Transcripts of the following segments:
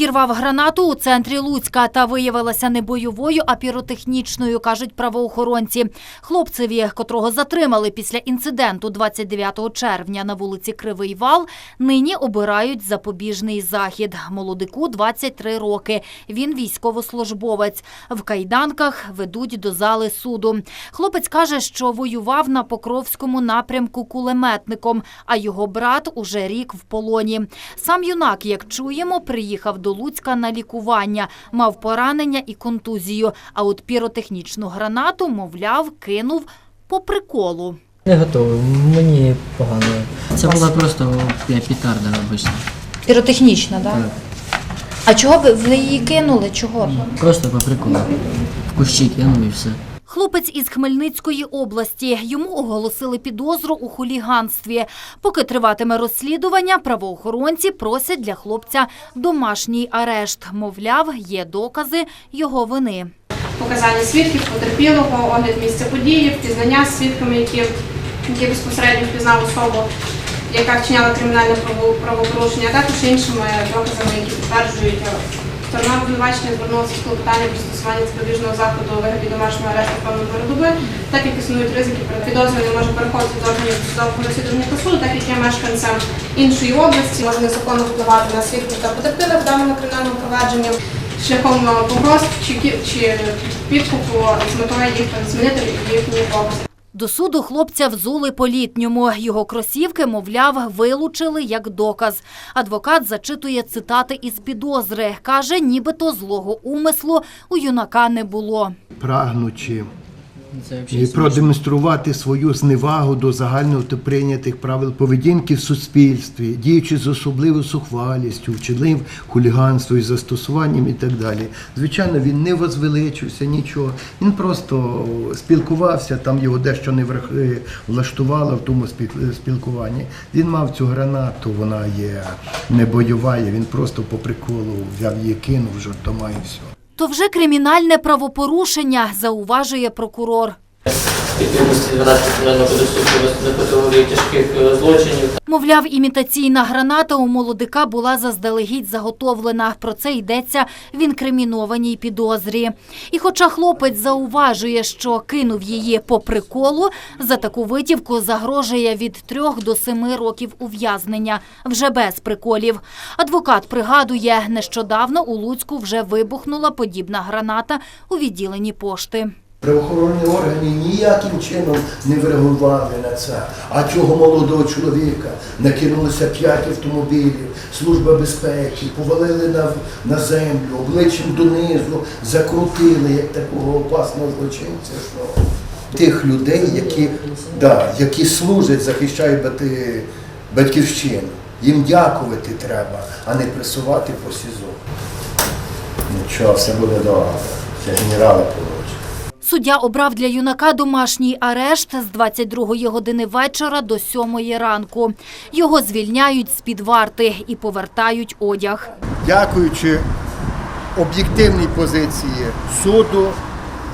Підірвав гранату у центрі Луцька та виявилася не бойовою, а піротехнічною, кажуть правоохоронці. Хлопцеві, котрого затримали після інциденту 29 червня на вулиці Кривий Вал, нині обирають запобіжний захід. Молодику 23 роки. Він військовослужбовець. В кайданках ведуть до зали суду. Хлопець каже, що воював на Покровському напрямку кулеметником, а його брат уже рік в полоні. Сам юнак, як чуємо, приїхав до Луцька на лікування, мав поранення і контузію. А от піротехнічну гранату, мовляв, кинув по приколу. Не готовий, мені погано. Це була просто петарда обична. Піротехнічна, так? Так. А чого ви, ви її кинули? Чого? Просто по приколу. В кущі кинув і все. Хлопець із Хмельницької області. Йому оголосили підозру у хуліганстві. Поки триватиме розслідування, правоохоронці просять для хлопця домашній арешт. Мовляв, є докази його вини. показання свідків, потерпілого, огляд місця події, впізнання свідками, які, які безпосередньо впізнав особу, яка вчиняла кримінальне право- правопорушення, а також іншими доказами, які підтверджують. Сторона обвинувачення звернулася з клопотанням про застосування запобіжного заходу у вигляді домашнього арешту певної передоби, так як існують ризики, перед підозрюваним може переходити до органів судового розслідування та суду, так як є мешканцем іншої області, може незаконно впливати на свідків та потерпілих в даному кримінальному провадженні шляхом е, погроз чи, підкупу з метою їх змінити їхній образ. До суду хлопця взули по-літньому. Його кросівки, мовляв, вилучили як доказ. Адвокат зачитує цитати із підозри. Каже, нібито злого умислу у юнака не було. прагнучи Це і продемонструвати свою зневагу до загально прийнятих правил поведінки в суспільстві, діючи з особливою сухвалістю, вчинив хуліганство із застосуванням і так далі. Звичайно, він не возвеличився нічого. Він просто спілкувався, там його дещо не врах- влаштувало в тому спі- спілкуванні. Він мав цю гранату, вона є не бойова, він просто по приколу взяв її, кинув жартома і все. То вже кримінальне правопорушення, зауважує прокурор. Відповідності 12 кримінального кодексу про категорії тяжких е, злочинів Мовляв, імітаційна граната у молодика була заздалегідь заготовлена. Про це йдеться в інкримінованій підозрі. І хоча хлопець зауважує, що кинув її по приколу, за таку витівку загрожує від трьох до семи років ув'язнення, вже без приколів. Адвокат пригадує, нещодавно у Луцьку вже вибухнула подібна граната у відділенні пошти. Правоохоронні органи ніяким чином не вреагували на це. А цього молодого чоловіка накинулося п'ять автомобілів, служба безпеки, повалили на, на землю, обличчям донизу, закрутили як такого опасного злочинця. Що тих людей, які, да, які служать, захищають батьківщину. Їм дякувати треба, а не пресувати по СІЗО. Нічого, все буде добре. Це генерали получать. Суддя обрав для юнака домашній арешт з 22 години вечора до 7 ранку. Його звільняють з-під варти і повертають одяг. Дякуючи об'єктивній позиції суду,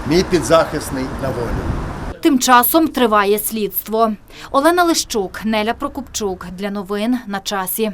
мій підзахисний на волі. Тим часом триває слідство. Олена Лищук, Неля Прокопчук. Для новин на часі.